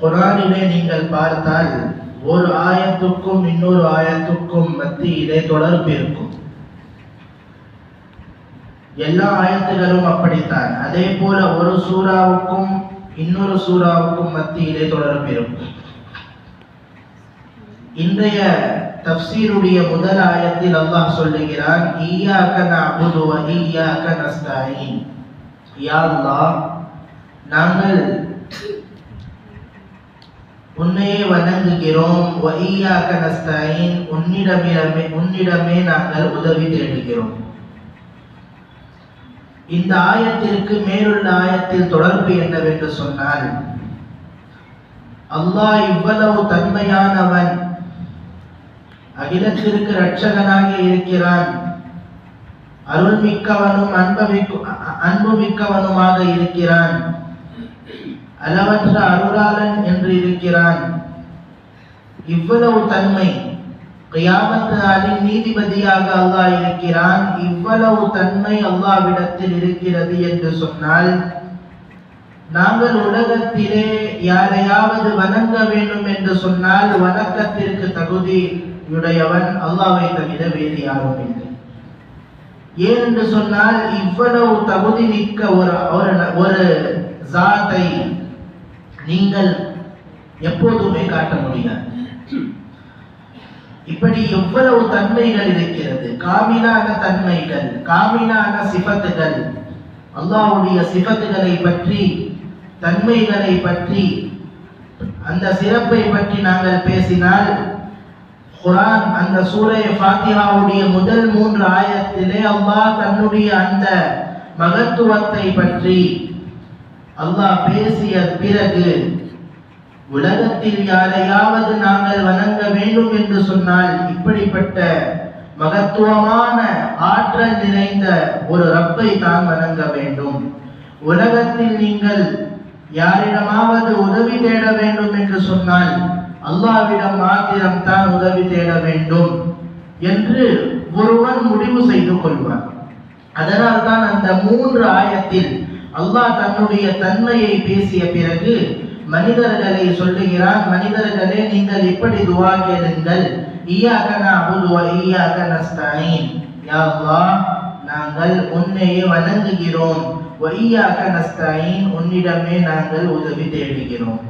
குரானிலே நீங்கள் பார்த்தால் ஒரு ஆயத்துக்கும் இன்னொரு ஆயத்துக்கும் மத்தியிலே தொடர்பு இருக்கும். எல்லா ஆயத்துகளும் அப்படித்தான். அதே போல ஒரு சூறாவுக்கும் இன்னொரு சூறாவுக்கும் மத்தியிலே தொடர்பு இருக்கும். இன்றைய தப்சீருடைய முதல் ஆயத்தில் அல்லாஹ் சொல்லுகிறான் ஈயாக்க நஅபுது வ ஈயாக்க யா அல்லாஹ் நாங்கள் உன்னையே வணங்குகிறோம். வ நஸ்தாயின். உன்னிடமே உன்னிடமே நாங்கள் உதவி தேடுகிறோம். இந்த ஆயத்திற்கு மேலுள்ள ஆயத்தில் தொடர்பு என்னவென்று சொன்னால் அல்லாஹ் இவ்வளவு தன்மையானவன் அகிலத்திற்கு இரட்சகனாக இருக்கிறான். அருள் மிக்கவனும் அன்பமிக்கு அன்பு மிக்கவனுமாக இருக்கிறான். அளவற்ற அருளாளன் என்று இருக்கிறான். இவ்வளவு தன்மை கியாமத்து நாளின் நீதிபதியாக அல்லாஹ் இருக்கிறான். இவ்வளவு தன்மை அல்லாவிடத்தில் இருக்கிறது என்று சொன்னால் நாங்கள் உலகத்திலே யாரையாவது வணங்க வேண்டும் என்று சொன்னால் வணக்கத்திற்கு தகுதியுடையவன் அல்லாவை தவிர வேறு யாரும் இல்லை. ஏன் என்று சொன்னால் இவ்வளவு தகுதி மிக்க ஒரு ஒரு ஒரு ஜாத்தை நீங்கள் எப்போதுமே காட்ட முடியாது இப்படி எவ்வளவு தன்மைகள் இருக்கிறது? காமிலான தன்மைகள் காமிலான சிபத்துகள் அல்லாவுடைய சிபத்துகளை பற்றி தன்மைகளை பற்றி அந்த சிறப்பை பற்றி நாங்கள் பேசினால் குரான் அந்த சூரை ஃபாத்திஹாவுடைய முதல் மூன்று ஆயத்திலே அல்லாஹ் தன்னுடைய அந்த மகத்துவத்தை பற்றி அல்லாஹ் பேசிய பிறகு உலகத்தில் யாரையாவது நாங்கள் வணங்க வேண்டும் என்று சொன்னால் இப்படிப்பட்ட மகத்துவமான ஆற்றல் நிறைந்த ஒரு ரப்பை தான் வணங்க வேண்டும். உலகத்தில் நீங்கள் யாரிடமாவது உதவி தேட வேண்டும் என்று சொன்னால் அல்லாவிடம் மாத்திரம் தான் உதவி தேட வேண்டும் என்று ஒருவன் முடிவு செய்து கொள்வான். அதனால் தான் அந்த மூன்று ஆயத்தில் அல்லாஹ் தன்னுடைய தன்மையை பேசிய பிறகு மனிதர்களை சொல்லுகிறான் மனிதர்களே நீங்கள் இப்படி துவா கேளுங்கள். ஈயாக நஅபுது வ நஸ்தாயின் நஸ்தஈன். நாங்கள் உன்னையே வணங்குகிறோம். வ நஸ்தாயின் உன்னிடமே நாங்கள் உதவி தேடுகிறோம்.